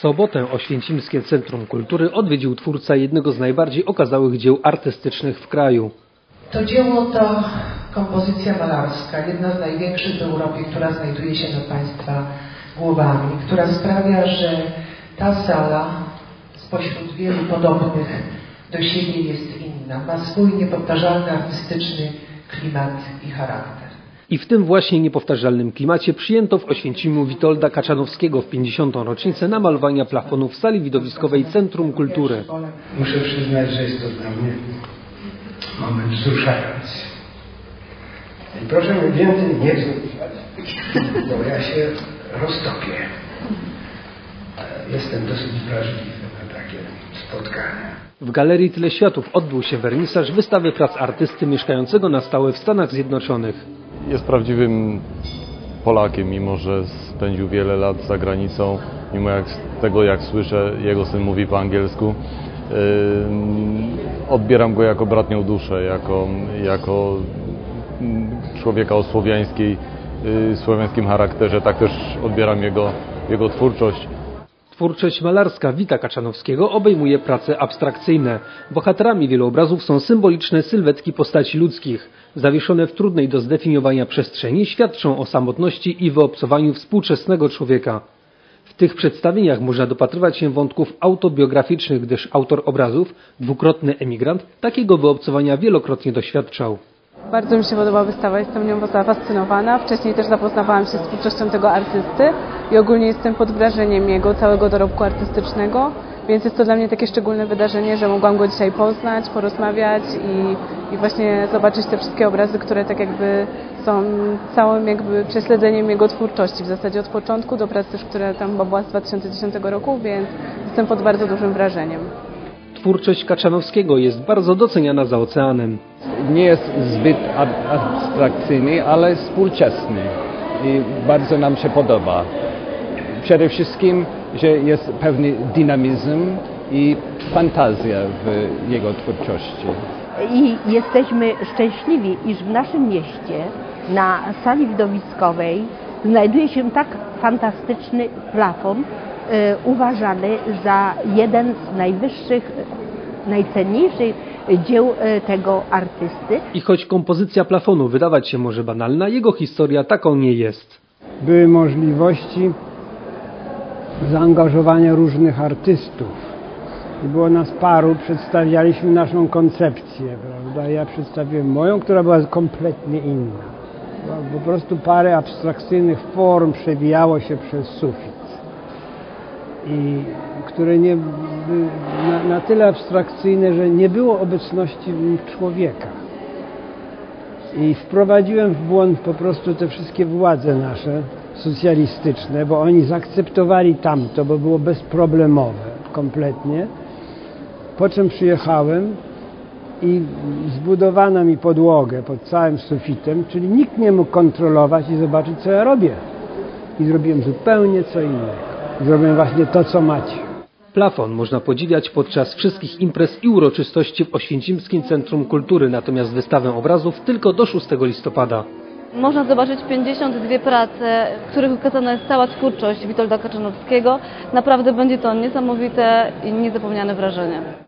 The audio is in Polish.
sobotę Oświęcimskie Centrum Kultury odwiedził twórca jednego z najbardziej okazałych dzieł artystycznych w kraju. To dzieło to kompozycja malarska, jedna z największych w Europie, która znajduje się nad Państwa głowami, która sprawia, że ta sala spośród wielu podobnych do siebie jest inna, ma swój niepowtarzalny artystyczny klimat i charakter. I w tym właśnie niepowtarzalnym klimacie przyjęto w Oświęcimiu Witolda Kaczanowskiego w 50. rocznicę namalowania plafonu w sali widowiskowej Centrum Kultury. Muszę przyznać, że jest to dla mnie moment wzruszający. I proszę mi więcej nie wzruszać, bo ja się roztopię. Jestem dosyć wrażliwy na takie spotkania. W Galerii Tyle Światów odbył się wernisaż wystawy prac artysty mieszkającego na stałe w Stanach Zjednoczonych. Jest prawdziwym Polakiem, mimo że spędził wiele lat za granicą, mimo jak, tego jak słyszę, jego syn mówi po angielsku. Odbieram go jako bratnią duszę, jako, jako człowieka o słowiańskiej, yy, słowiańskim charakterze. Tak też odbieram jego, jego twórczość. Twórczość malarska Wita Kaczanowskiego obejmuje prace abstrakcyjne. Bohaterami wielu obrazów są symboliczne sylwetki postaci ludzkich. Zawieszone w trudnej do zdefiniowania przestrzeni świadczą o samotności i wyobcowaniu współczesnego człowieka. W tych przedstawieniach można dopatrywać się wątków autobiograficznych, gdyż autor obrazów, dwukrotny emigrant, takiego wyobcowania wielokrotnie doświadczał. Bardzo mi się podoba wystawa, jestem nią zafascynowana. Wcześniej też zapoznawałam się z twórczością tego artysty i ogólnie jestem pod wrażeniem jego całego dorobku artystycznego, więc jest to dla mnie takie szczególne wydarzenie, że mogłam go dzisiaj poznać, porozmawiać i, i właśnie zobaczyć te wszystkie obrazy, które tak jakby są całym jakby prześledzeniem jego twórczości, w zasadzie od początku do pracy też, która tam była z 2010 roku, więc jestem pod bardzo dużym wrażeniem. Twórczość Kaczanowskiego jest bardzo doceniana za oceanem. Nie jest zbyt abstrakcyjny, ale współczesny i bardzo nam się podoba. Przede wszystkim, że jest pewny dynamizm i fantazja w jego twórczości. I jesteśmy szczęśliwi, iż w naszym mieście na sali widowiskowej znajduje się tak fantastyczny plafon, uważany za jeden z najwyższych, najcenniejszych dzieł tego artysty. I choć kompozycja plafonu wydawać się może banalna, jego historia taką nie jest. Były możliwości zaangażowania różnych artystów. I było nas paru, przedstawialiśmy naszą koncepcję, prawda? Ja przedstawiłem moją, która była kompletnie inna. Po prostu parę abstrakcyjnych form przewijało się przez sufit. I które nie, na, na tyle abstrakcyjne, że nie było obecności człowieka. I wprowadziłem w błąd po prostu te wszystkie władze nasze socjalistyczne, bo oni zaakceptowali tamto, bo było bezproblemowe kompletnie. Po czym przyjechałem i zbudowano mi podłogę pod całym sufitem, czyli nikt nie mógł kontrolować i zobaczyć, co ja robię. I zrobiłem zupełnie co innego. Zrobiłem właśnie to, co macie. Plafon można podziwiać podczas wszystkich imprez i uroczystości w Oświęcimskim Centrum Kultury, natomiast wystawę obrazów tylko do 6 listopada. Można zobaczyć 52 prace, w których ukazana jest cała twórczość Witolda Kaczanowskiego. Naprawdę będzie to niesamowite i niezapomniane wrażenie.